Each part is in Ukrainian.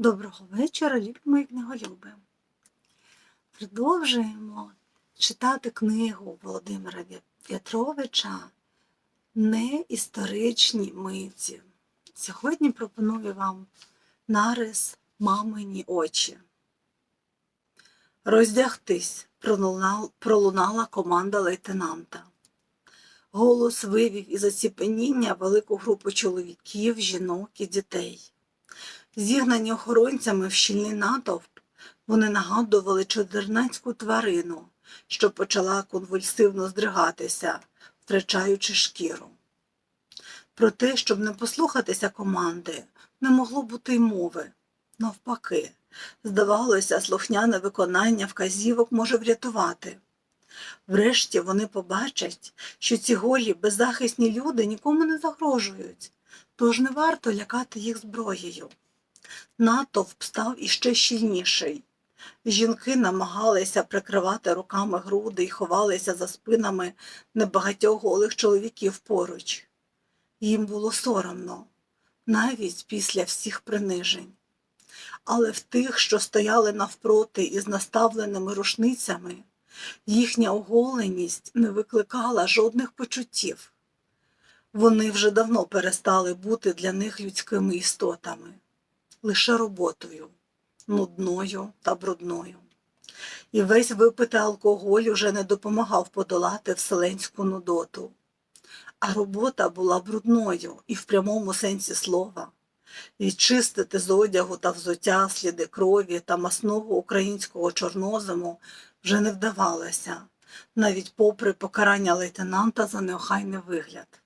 Доброго вечора, любі мої книголюби. Продовжуємо читати книгу Володимира Вя- В'ятровича Неісторичні митці. Сьогодні пропоную вам нарис Мамині очі. Роздягтись, пролунала команда лейтенанта. Голос вивів із оціпеніння велику групу чоловіків, жінок і дітей. Зігнані охоронцями в щільний натовп, вони нагадували чудернацьку тварину, що почала конвульсивно здригатися, втрачаючи шкіру. Про те, щоб не послухатися команди, не могло бути й мови. Навпаки, здавалося, слухняне виконання вказівок може врятувати. Врешті вони побачать, що ці голі беззахисні люди нікому не загрожують, тож не варто лякати їх зброєю. Натовп став іще щільніший. Жінки намагалися прикривати руками груди і ховалися за спинами небагатьох голих чоловіків поруч. Їм було соромно, навіть після всіх принижень. Але в тих, що стояли навпроти із наставленими рушницями, їхня оголеність не викликала жодних почуттів. Вони вже давно перестали бути для них людськими істотами лише роботою, нудною та брудною. І весь випитий алкоголь уже не допомагав подолати вселенську нудоту. А робота була брудною і в прямому сенсі слова. Відчистити з одягу та взуття сліди крові та масного українського чорнозиму вже не вдавалося, навіть попри покарання лейтенанта за неохайний вигляд.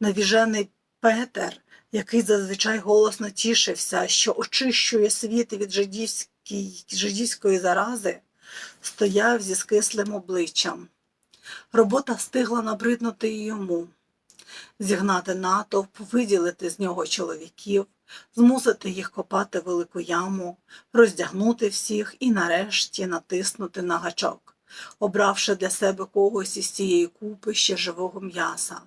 Навіжений Петер який зазвичай голосно тішився, що очищує світ від жидівської, зарази, стояв зі скислим обличчям. Робота встигла набриднути і йому, зігнати натовп, виділити з нього чоловіків, змусити їх копати велику яму, роздягнути всіх і нарешті натиснути на гачок, обравши для себе когось із цієї купи ще живого м'яса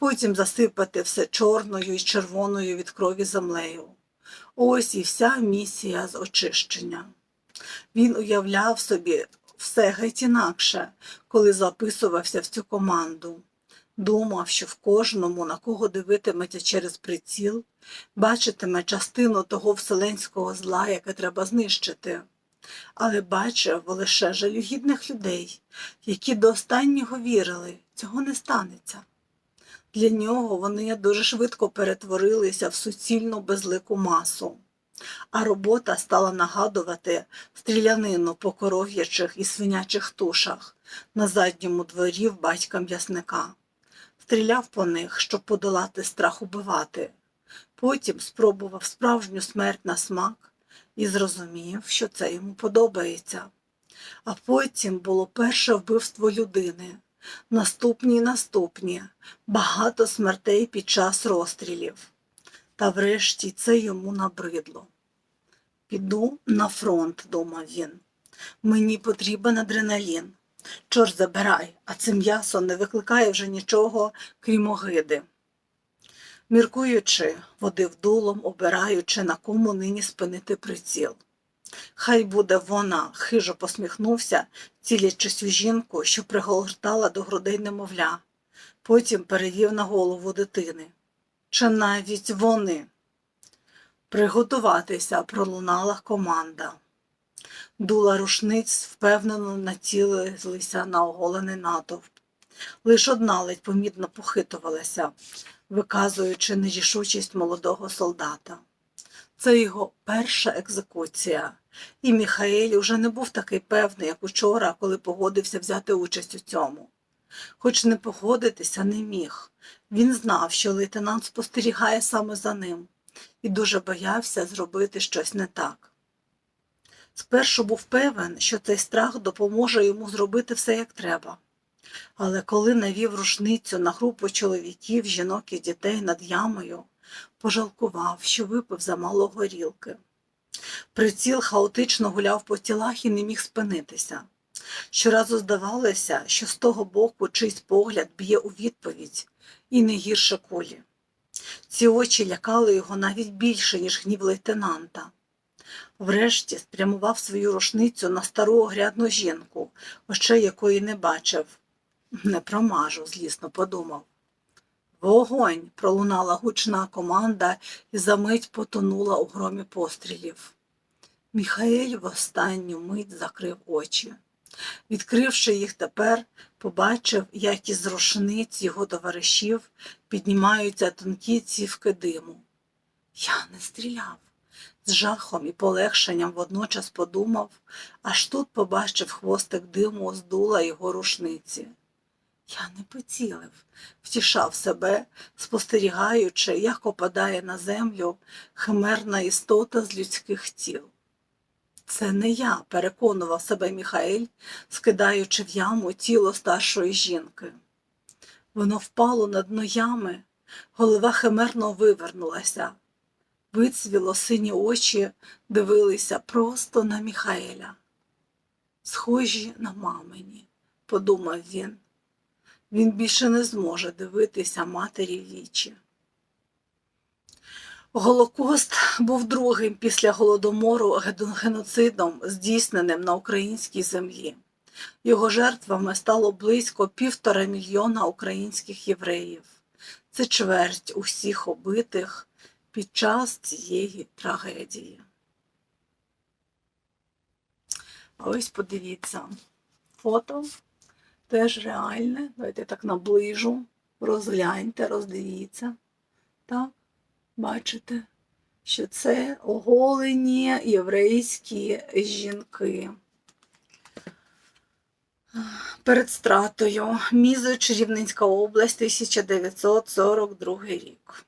потім засипати все чорною і червоною від крові землею. Ось і вся місія з очищення. Він уявляв собі все геть інакше, коли записувався в цю команду. Думав, що в кожному, на кого дивитиметься через приціл, бачитиме частину того вселенського зла, яке треба знищити. Але бачив лише жалюгідних людей, які до останнього вірили, цього не станеться. Для нього вони дуже швидко перетворилися в суцільну безлику масу, а робота стала нагадувати стрілянину по коров'ячих і свинячих тушах на задньому дворі в батька м'ясника. Стріляв по них, щоб подолати страх убивати. Потім спробував справжню смерть на смак і зрозумів, що це йому подобається. А потім було перше вбивство людини. Наступні наступні, багато смертей під час розстрілів. Та врешті це йому набридло. Піду на фронт, думав він. Мені потрібен адреналін. Чорт забирай, а це м'ясо не викликає вже нічого, крім огиди. Міркуючи, водив дулом, обираючи, на кому нині спинити приціл. Хай буде вона, хижо посміхнувся, цілячись у жінку, що пригортала до грудей немовля, потім перевів на голову дитини. Чи навіть вони? Приготуватися пролунала команда. Дула рушниць впевнено націлилися на оголений натовп. Лиш одна ледь помітно похитувалася, виказуючи нерішучість молодого солдата. Це його перша екзекуція, і Міхаель уже не був такий певний, як учора, коли погодився взяти участь у цьому. Хоч не погодитися не міг. Він знав, що лейтенант спостерігає саме за ним, і дуже боявся зробити щось не так. Спершу був певен, що цей страх допоможе йому зробити все як треба. Але коли навів рушницю на групу чоловіків, жінок і дітей над ямою, пожалкував, що випив замало горілки. Приціл хаотично гуляв по тілах і не міг спинитися. Щоразу здавалося, що з того боку чийсь погляд б'є у відповідь і не гірше кулі. Ці очі лякали його навіть більше, ніж гнів лейтенанта. Врешті спрямував свою рушницю на стару огрядну жінку, очей якої не бачив. Не промажу, злісно подумав. Вогонь! пролунала гучна команда і за мить потонула у громі пострілів. Міхаель в останню мить закрив очі. Відкривши їх тепер, побачив, як із рушниць його товаришів піднімаються тонкі цівки диму. Я не стріляв. З жахом і полегшенням водночас подумав, аж тут побачив хвостик диму з дула його рушниці. Я не поцілив, втішав себе, спостерігаючи, як опадає на землю химерна істота з людських тіл. Це не я, переконував себе Міхаель, скидаючи в яму тіло старшої жінки. Воно впало на дно ями, голова химерно вивернулася. Вицвіло сині очі дивилися просто на Міхаеля. Схожі на мамині, подумав він. Він більше не зможе дивитися матері вічі. Голокост був другим після голодомору геноцидом, здійсненим на українській землі. Його жертвами стало близько півтора мільйона українських євреїв. Це чверть усіх убитих під час цієї трагедії. Ось подивіться, фото теж реальне. Давайте так наближу, розгляньте, роздивіться. Так, бачите, що це оголені єврейські жінки. Перед стратою Мізоч, Рівненська область, 1942 рік.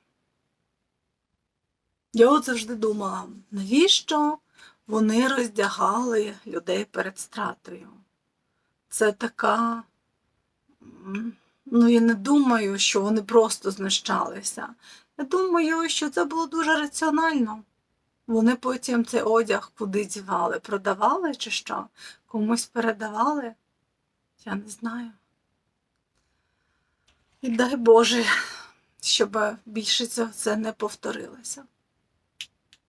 Я от завжди думала, навіщо вони роздягали людей перед стратою? Це така. Ну, я не думаю, що вони просто знущалися. Я думаю, що це було дуже раціонально. Вони потім цей одяг куди дівали? Продавали чи що? Комусь передавали? Я не знаю. І дай Боже, щоб більше це не повторилося.